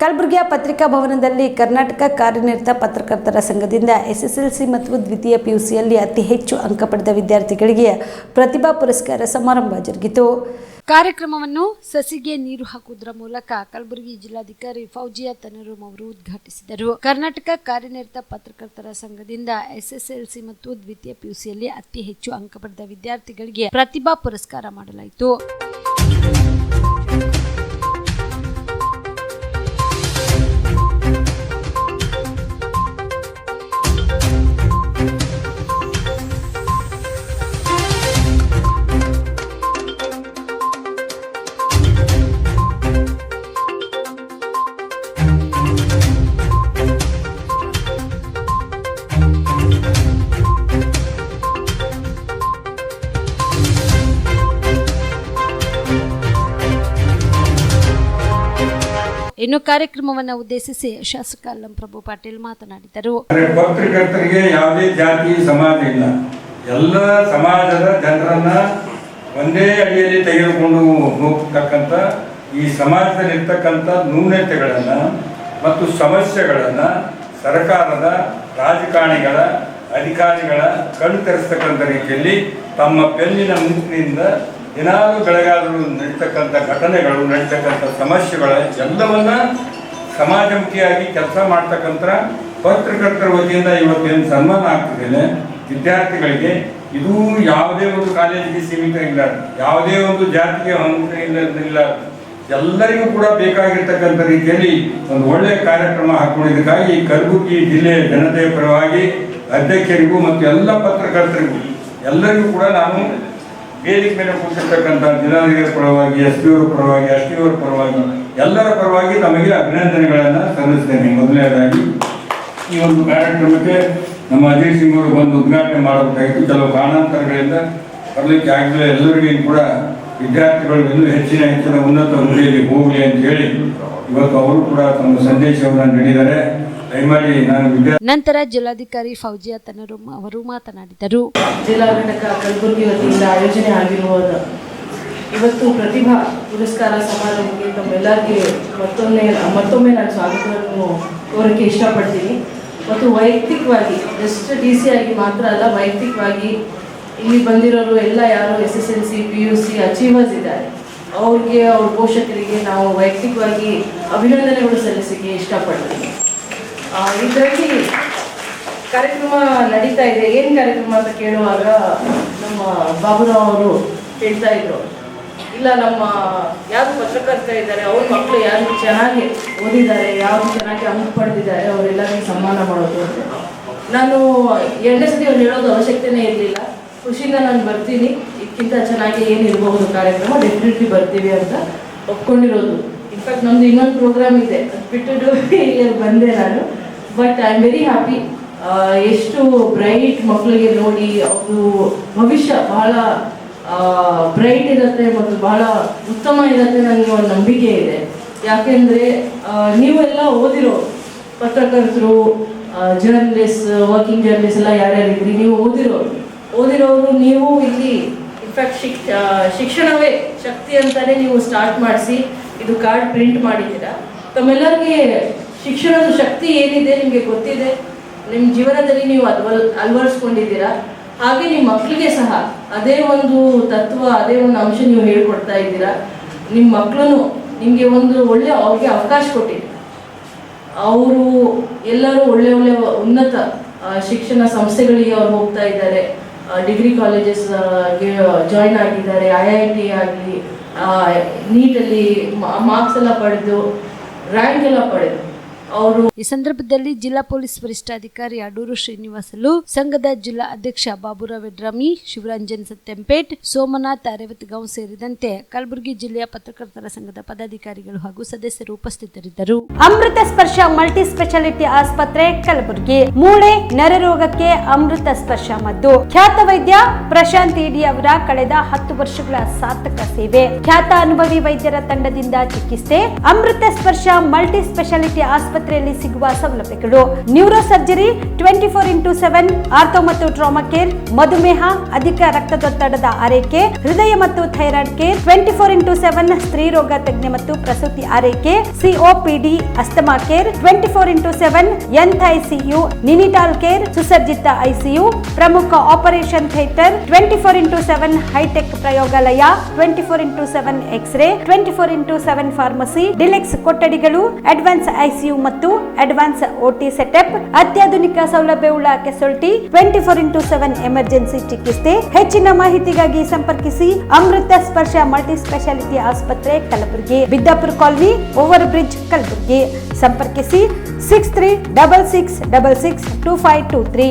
ಕಲಬುರಗಿಯ ಪತ್ರಿಕಾ ಭವನದಲ್ಲಿ ಕರ್ನಾಟಕ ಕಾರ್ಯನಿರತ ಪತ್ರಕರ್ತರ ಸಂಘದಿಂದ ಎಸ್ಎಸ್ಎಲ್ಸಿ ಮತ್ತು ದ್ವಿತೀಯ ಪಿಯುಸಿಯಲ್ಲಿ ಅತಿ ಹೆಚ್ಚು ಅಂಕ ಪಡೆದ ವಿದ್ಯಾರ್ಥಿಗಳಿಗೆ ಪ್ರತಿಭಾ ಪುರಸ್ಕಾರ ಸಮಾರಂಭ ಜರುಗಿತು. ಕಾರ್ಯಕ್ರಮವನ್ನು ಸಸಿಗೆ ನೀರು ಹಾಕುವುದರ ಮೂಲಕ ಕಲಬುರಗಿ ಜಿಲ್ಲಾಧಿಕಾರಿ ಫೌಜಿಯಾ ತನರೂಮ್ ಅವರು ಉದ್ಘಾಟಿಸಿದರು. ಕರ್ನಾಟಕ ಕಾರ್ಯನಿರತ ಪತ್ರಕರ್ತರ ಸಂಘದಿಂದ ಎಸ್ಎಸ್ಎಲ್ಸಿ ಮತ್ತು ದ್ವಿತೀಯ ಪಿಯುಸಿಯಲ್ಲಿ ಅತಿ ಹೆಚ್ಚು ಅಂಕ ಪಡೆದ ವಿದ್ಯಾರ್ಥಿಗಳಿಗೆ ಪ್ರತಿಭಾ ಪುರಸ್ಕಾರ ಮಾಡಲಾಯಿತು. ಇನ್ನು ಕಾರ್ಯಕ್ರಮವನ್ನು ಉದ್ದೇಶಿಸಿ ಶಾಸಕ ಅಲ್ಲಂ ಪ್ರಭು ಪಾಟೀಲ್ ಮಾತನಾಡಿದರು. ಪತ್ರಕರ್ತರಿಗೆ ಯಾವುದೇ ಜಾತಿ ಸಮಾಜ ಇಲ್ಲ. ಎಲ್ಲ ಸಮಾಜದ ಜನರನ್ನ ಒಂದೇ ಅಡಿಯಲ್ಲಿ ತೆಗೆದುಕೊಂಡು ಹೋಗ್ತಕ್ಕಂಥ ಈ ಸಮಾಜದಲ್ಲಿರ್ತಕ್ಕಂಥ ನ್ಯೂನತೆಗಳನ್ನ ಮತ್ತು ಸಮಸ್ಯೆಗಳನ್ನ ಸರ್ಕಾರದ ರಾಜಕಾರಣಿಗಳ, ಅಧಿಕಾರಿಗಳ ಕಣ್ತರಿಸ್ತಕ್ಕಂಥ ತೆರೆಸ್ತಕ್ಕಂಥ ರೀತಿಯಲ್ಲಿ ತಮ್ಮ ಬೆನ್ನಿನ ಮುಂಚಿನಿಂದ ದಿನಾಲು ಬೆಳಗಾದರೂ ನಡೀತಕ್ಕಂಥ ಘಟನೆಗಳು, ನಡೀತಕ್ಕಂಥ ಸಮಸ್ಯೆಗಳ ಎಲ್ಲವನ್ನ ಸಮಾಜಮುಖಿಯಾಗಿ ಕೆಲಸ ಮಾಡ್ತಕ್ಕಂಥ ಪತ್ರಕರ್ತರ ವತಿಯಿಂದ ಇವತ್ತೇನು ಸನ್ಮಾನ ಆಗ್ತಿದೆ ವಿದ್ಯಾರ್ಥಿಗಳಿಗೆ ಇದು ಯಾವುದೇ ಒಂದು ಕಾಲೇಜಿಗೆ ಸೀಮಿತ ಇಲ್ಲ, ಯಾವುದೇ ಒಂದು ಜಾತಿಗೆ ಹೊಂದ ಇಲ್ಲ ಇಲ್ಲ. ಎಲ್ಲರಿಗೂ ಕೂಡ ಬೇಕಾಗಿರ್ತಕ್ಕಂಥ ರೀತಿಯಲ್ಲಿ ಒಂದು ಒಳ್ಳೆಯ ಕಾರ್ಯಕ್ರಮ ಹಾಕೊಂಡಿದ್ದಕ್ಕಾಗಿ ಕಲಬುರಗಿ ಜಿಲ್ಲೆಯ ಜನತೆಯ ಪರವಾಗಿ ಅಧ್ಯಕ್ಷರಿಗೂ ಮತ್ತು ಎಲ್ಲ ಪತ್ರಕರ್ತರಿಗೂ ಎಲ್ಲರಿಗೂ ಕೂಡ ನಾನು ವೇದಿಕೆ ಮೇಲೆ ಕೂತಿರ್ತಕ್ಕಂಥ ಜಿಲ್ಲಾಧಿಕಾರಿ ಪರವಾಗಿ, ಎಸ್ ಪಿ ಅವರ ಪರವಾಗಿ, ಎಸ್ ಟಿ ಅವರ ಪರವಾಗಿ, ಎಲ್ಲರ ಪರವಾಗಿ ತಮಗೆ ಅಭಿನಂದನೆಗಳನ್ನು ಸಲ್ಲಿಸ್ತೇನೆ. ಮೊದಲನೇದಾಗಿ, ಈ ಒಂದು ಕಾರ್ಯಕ್ರಮಕ್ಕೆ ನಮ್ಮ ಅಜಯ್ ಸಿಂಗ್ ಅವರು ಬಂದು ಉದ್ಘಾಟನೆ ಮಾಡಬೇಕಾಗಿತ್ತು. ಕೆಲವು ಕಾರಣಾಂತರಗಳಿಂದ ಬರಲಿಕ್ಕೆ ಆಗಲಿಲ್ಲ ಎಲ್ಲರಿಗೂ ಕೂಡ ವಿದ್ಯಾರ್ಥಿಗಳು ಇನ್ನೂ ಹೆಚ್ಚಿನ ಹೆಚ್ಚಿನ ಉನ್ನತ ಹುದ್ದೆಯಲ್ಲಿ ಹೋಗಲಿ ಅಂತ ಹೇಳಿ ಇವತ್ತು ಅವರು ಕೂಡ ತಮ್ಮ ಸಂದೇಶವನ್ನು ನೀಡಿದ್ದಾರೆ. ನಂತರ ಜಿಲ್ಲಾಧಿಕಾರಿ ಫೌಜಿಯಾ ತನರು ಅವರು ಮಾತನಾಡಿದರು. ಜಿಲ್ಲಾ ಘಟಕ ಕಲಬುರಗಿ ವತಿಯಿಂದ ಆಯೋಜನೆ ಆಗಿರುವುದು ಇವತ್ತು ಪ್ರತಿಭಾ ಪುರಸ್ಕಾರ ಸಮಾರಂಭಕ್ಕೆ ತಮ್ಮೆಲ್ಲರಿಗೆ ಮತ್ತೊಮ್ಮೆ ಮತ್ತೊಮ್ಮೆ ನಾನು ಸ್ವಾಗತವನ್ನು ಕೋರಕ್ಕೆ ಇಷ್ಟಪಡ್ತೀನಿ. ಮತ್ತು ವೈಯಕ್ತಿಕವಾಗಿ ಜಸ್ಟ್ ಡಿ ಸಿ ಆಗಿ ಮಾತ್ರ ಅಲ್ಲ ವೈಯಕ್ತಿಕವಾಗಿ ಇಲ್ಲಿ ಬಂದಿರೋರು ಎಲ್ಲ ಯಾರು S S L C P U C achievers ಇದ್ದಾರೆ. ಅವ್ರಿಗೆ ಅವ್ರ ಪೋಷಕರಿಗೆ ನಾವು ವೈಯಕ್ತಿಕವಾಗಿ ಅಭಿನಂದನೆಗಳು ಸಲ್ಲಿಸಲಿಕ್ಕೆ ಇಷ್ಟಪಡ್ತೀನಿ. ಇದರಲ್ಲಿ ಕಾರ್ಯಕ್ರಮ ನಡೀತಾ ಇದೆ. ಏನು ಕಾರ್ಯಕ್ರಮ ಅಂತ ಕೇಳುವಾಗ ನಮ್ಮ ಬಾಬುರಾವ್ ಅವರು ಹೇಳ್ತಾ ಇದ್ರು. ಇಲ್ಲ, ನಮ್ಮ ಯಾರು ಪತ್ರಕರ್ತ ಇದ್ದಾರೆ, ಅವ್ರ ಮಕ್ಕಳು ಯಾರು ಚೆನ್ನಾಗಿ ಓದಿದ್ದಾರೆ, ಯಾರು ಚೆನ್ನಾಗಿ ಅಂಕ ಪಡೆದಿದ್ದಾರೆ ಅವರೆಲ್ಲರಿಗೂ ಸನ್ಮಾನ ಮಾಡೋದು ಅಂತ. ನಾನು ಎರಡನೇ ಸತಿ ಅವ್ರು ಹೇಳೋದು ಅವಶ್ಯಕತೆನೇ ಇರಲಿಲ್ಲ. ಖುಷಿಯಿಂದ ನಾನು ಬರ್ತೀನಿ. ಇದಕ್ಕಿಂತ ಚೆನ್ನಾಗಿ ಏನಿರಬಹುದು ಕಾರ್ಯಕ್ರಮ ಡೆಫಿನೆಟ್ಲಿ ಬರ್ತೀವಿ ಅಂತ ಒಪ್ಕೊಂಡಿರೋದು. ಇನ್ಫ್ಯಾಕ್ಟ್ ನಮ್ದು ಇನ್ನೊಂದು ಪ್ರೋಗ್ರಾಮ್ ಇದೆ. ಅದು ಬಿಟ್ಟು ಇಲ್ಲಿ ಬಂದೆ ನಾನು. But I am very happy ಎಷ್ಟು ಬ್ರೈಟ್ ಮಕ್ಕಳಿಗೆ ನೋಡಿ ಅವರು ಭವಿಷ್ಯ ಬಹಳ ಬ್ರೈಟ್ ಇರುತ್ತೆ ಮತ್ತು ಬಹಳ ಉತ್ತಮ ಇರುತ್ತೆ ನನಗೆ ಒಂದು ನಂಬಿಕೆ ಇದೆ. ಯಾಕೆಂದರೆ ನೀವೆಲ್ಲ ಓದಿರೋ ಪತ್ರಕರ್ತರು ಜರ್ನಲಿಸ್ಟ್ ವರ್ಕಿಂಗ್ ಜರ್ನಲಿಸ್ಟ್ ಎಲ್ಲ ಯಾರ್ಯಾರಿದ್ರಿ ನೀವು ಓದಿರೋರು ಓದಿರೋರು ನೀವು ಇಲ್ಲಿ, ಇನ್ಫ್ಯಾಕ್ಟ್ ಶಿಕ್ ಶಿಕ್ಷಣವೇ ಶಕ್ತಿ ಅಂತಲೇ ನೀವು ಸ್ಟಾರ್ಟ್ ಮಾಡಿಸಿ ಇದು ಕಾರ್ಡ್ ಪ್ರಿಂಟ್ ಮಾಡಿದ್ದೀರಾ? ತಮ್ಮೆಲ್ಲರಿಗೆ ಶಿಕ್ಷಣದ ಶಕ್ತಿ ಏನಿದೆ ನಿಮಗೆ ಗೊತ್ತಿದೆ? ನಿಮ್ಮ ಜೀವನದಲ್ಲಿ ನೀವು ಅಲ್ವಲ್ ಅಳವಡಿಸ್ಕೊಂಡಿದ್ದೀರಾ ಹಾಗೆ ನಿಮ್ಮ ಮಕ್ಕಳಿಗೆ ಸಹ ಅದೇ ಒಂದು ತತ್ವ, ಅದೇ ಒಂದು ಅಂಶ ನೀವು ಹೇಳ್ಕೊಡ್ತಾ ಇದ್ದೀರಾ? ನಿಮ್ಮ ಮಕ್ಕಳು ನಿಮಗೆ ಒಂದು ಒಳ್ಳೆ ಅವ್ರಿಗೆ ಅವಕಾಶ ಕೊಟ್ಟಿದೆ. ಅವರು ಎಲ್ಲರೂ ಒಳ್ಳೆ ಒಳ್ಳೆ ಉನ್ನತ ಶಿಕ್ಷಣ ಸಂಸ್ಥೆಗಳಿಗೆ ಅವ್ರು ಹೋಗ್ತಾ ಇದ್ದಾರೆ. ಡಿಗ್ರಿ ಕಾಲೇಜಸ್ಗೆ ಜಾಯ್ನ್ ಆಗಿದ್ದಾರೆ ಐ ಐ ಟಿ ಆಗಲಿ ನೀಟಲ್ಲಿ ಮಾರ್ಕ್ಸ್ ಎಲ್ಲ ಪಡೆದು ರ್ಯಾಂಕ್ ಎಲ್ಲ ಪಡೆದು. ಅವರು ಈ ಸಂದರ್ಭದಲ್ಲಿ ಜಿಲ್ಲಾ ಪೊಲೀಸ್ ವರಿಷ್ಠಾಧಿಕಾರಿ ಅಡೂರು ಶ್ರೀನಿವಾಸಲು, ಸಂಘದ ಜಿಲ್ಲಾ ಅಧ್ಯಕ್ಷ ಬಾಬುರಾವ್ ವೆಡ್ರಾಮಿ ಶಿವರಂಜನ್ ಸತ್ಯಂಪೇಟ್, ಸೋಮನಾಥ್ ಅರೇವತ್ಗಾಂವ್ ಸೇರಿದಂತೆ ಕಲಬುರಗಿ ಜಿಲ್ಲೆಯ ಪತ್ರಕರ್ತರ ಸಂಘದ ಪದಾಧಿಕಾರಿಗಳು ಹಾಗೂ ಸದಸ್ಯರು ಉಪಸ್ಥಿತರಿದ್ದರು. ಅಮೃತ ಸ್ಪರ್ಶ ಮಲ್ಟಿ ಸ್ಪೆಷಾಲಿಟಿ ಆಸ್ಪತ್ರೆ, ಕಲಬುರಗಿ. ಮೂಳೆ ನರರೋಗಕ್ಕೆ ಅಮೃತ ಸ್ಪರ್ಶ ಮದ್ದು. ಖ್ಯಾತ ವೈದ್ಯ ಪ್ರಶಾಂತ್ ಇಡಿ ಅವರ ಕಳೆದ ಹತ್ತು ವರ್ಷಗಳ ಸಾರ್ಥಕ ಸೇವೆ. ಖ್ಯಾತ ಅನುಭವಿ ವೈದ್ಯರ ತಂಡದಿಂದ ಚಿಕಿತ್ಸೆ. ಅಮೃತ ಸ್ಪರ್ಶ ಮಲ್ಟಿ ಸ್ಪೆಷಾಲಿಟಿ ಆಸ್ಪತ್ರೆ ಆಸ್ಪತ್ರೆಯಲ್ಲಿ ಸಿಗುವ ಸೌಲಭ್ಯಗಳು. Neuro surgery twenty four into seven ortho ಮತ್ತು ಟ್ರಾಮಾ ಕೇರ್, ಮಧುಮೇಹ, ಅಧಿಕ ರಕ್ತದೊತ್ತಡದ ಆರೈಕೆ, ಹೃದಯ ಮತ್ತು thyroid care twenty four into seven ಸ್ತ್ರೀ ರೋಗ ತಜ್ಞ ಮತ್ತು ಪ್ರಸೂತಿ ಆರೈಕೆ COPD asthma care twenty four into seven ಎಂತ್ ಐಸಿಯು, ನಿನಿಟಾಲ್ ಕೇರ್, ಸುಸಜ್ಜಿತ ಐಸಿಯು, ಪ್ರಮುಖ operation theatre twenty four into seven hi-tech ಪ್ರಯೋಗಾಲಯ twenty four into seven X-ray twenty four into seven pharmacy deluxe ಕೊಠಡಿಗಳು, ಅಡ್ವಾನ್ಸ್ ಐಸಿಯು ಮತ್ತು advance OT setup, ಅತ್ಯಾಧುನಿಕ ಸೌಲಭ್ಯವುಳ್ಳ casualty twenty four into seven emergency ಚಿಕಿತ್ಸೆ. ಹೆಚ್ಚಿನ ಮಾಹಿತಿಗಾಗಿ ಸಂಪರ್ಕಿಸಿ ಅಮೃತ ಸ್ಪರ್ಶ ಮಲ್ಟಿ ಸ್ಪೆಷಾಲಿಟಿ ಆಸ್ಪತ್ರೆ Kalaburagi, Biddapur colony over bridge Kalaburagi. ಸಂಪರ್ಕಿಸಿ six three double six double six two five two three